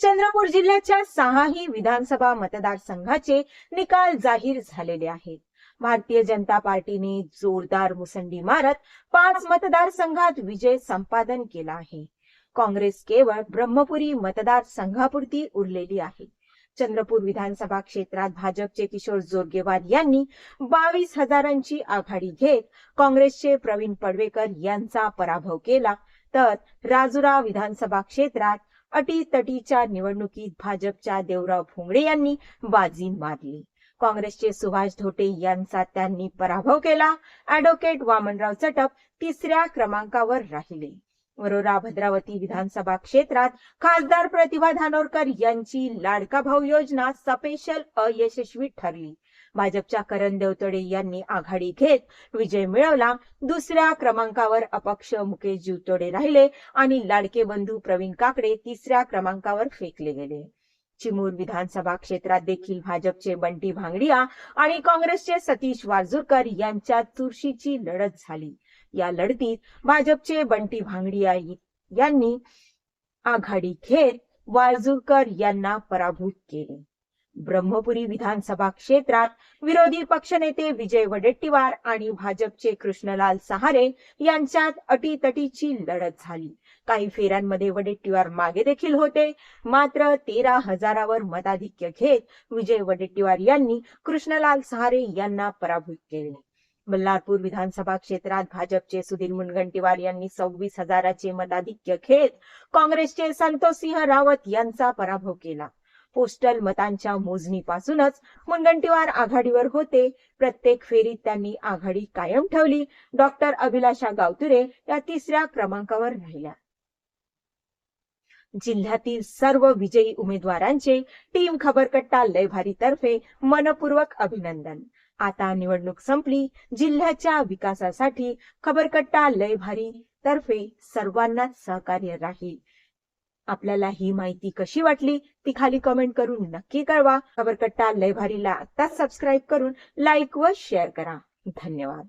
चंद्रपूर जिल्ह्याच्या सहाही विधानसभा मतदारसंघाचे निकाल जाहीर झालेले आहेत. भारतीय जनता पार्टीने जोरदार मुसंडी मारत पाच मतदारसंघात विजय संपादन केला आहे. काँग्रेस केवळ ब्रह्मपुरी मतदारसंघापुरती उरलेली आहे. चंद्रपूर विधानसभा क्षेत्रात भाजपचे किशोर जोरगेवार यांनी बावीस हजारांची आघाडी घेत काँग्रेसचे प्रवीण पडवेकर यांचा पराभव केला. तर राजुरा विधानसभा क्षेत्रात अटीतटीच्या निवडणुकीत भाजपच्या देवराव भोंगडे यांनी बाजी मारली. काँग्रेसचे सुभाष धोटे यांचा त्यांनी पराभव केला. अॅडव्होकेट वामनराव चटप तिसऱ्या क्रमांकावर राहिले. वरोरा भद्रावती विधानसभा क्षेत्रात खासदार प्रतिभा धानोरकर यांची लाडका भाऊ योजना सपेशल अयशस्वी ठरली. भाजपच्या करण देवतडे यांनी आघाडी घेत विजय मिळवला. दुसऱ्या क्रमांकावर अपक्ष मुकेश जिवतोडे राहिले आणि लाडके बंधू प्रवीण काकडे तिसऱ्या क्रमांकावर फेकले गेले. चिमूर विधानसभा क्षेत्रात देखील भाजपचे बंटी भांगडिया आणि काँग्रेसचे सतीश वारजूरकर यांच्या चुरशीची लढत झाली. या लढतीत भाजपचे बंटी भांगडिया यांनी आघाडी घेत वारजूरकर यांना पराभूत केले. ब्रह्मपुरी विधानसभा क्षेत्रात विरोधी पक्षनेते विजय वडेट्टीवार आणि भाजपचे कृष्णलाल सहारे यांच्यात अटीतटीची लढत झाली. काही फेऱ्यांमध्ये वडेट्टीवार मागे देखील होते. मात्र तेरा हजारावर मताधिक्य घेत विजय वडेट्टीवार यांनी कृष्णलाल सहारे यांना पराभूत केले. बल्लारपूर विधानसभा क्षेत्रात भाजपचे सुधीर मुनगंटीवार यांनी सव्वीस हजाराचे मताधिक्य घेत काँग्रेसचे संतोषसिंह रावत यांचा पराभव केला. पोस्टल मतांच्या मोजणीपासूनच मुनगंटीवार आघाडीवर होते. प्रत्येक फेरीत त्यांनी आघाडी कायम ठेवली. डॉक्टर अभिलाषा गावतुरे या तिसऱ्या क्रमांकावर राहिल्या. जिल्ह्यातील सर्व विजयी उमेदवारांचे टीम खबरकट्टा लयभारीतर्फे तर्फे मनपूर्वक अभिनंदन. आता निवडणूक संपली. जिल्ह्याच्या विकासासाठी खबरकट्टा लयभारी तर्फे सर्वांनाच सहकार्य राहील. आपल्याला ही माहिती कशी वाटली ती खाली कमेंट करून नक्की कळवा. खबरकट्टा लय भारीला आत्ताच सबस्क्राईब करून लाईक व शेअर करा. धन्यवाद.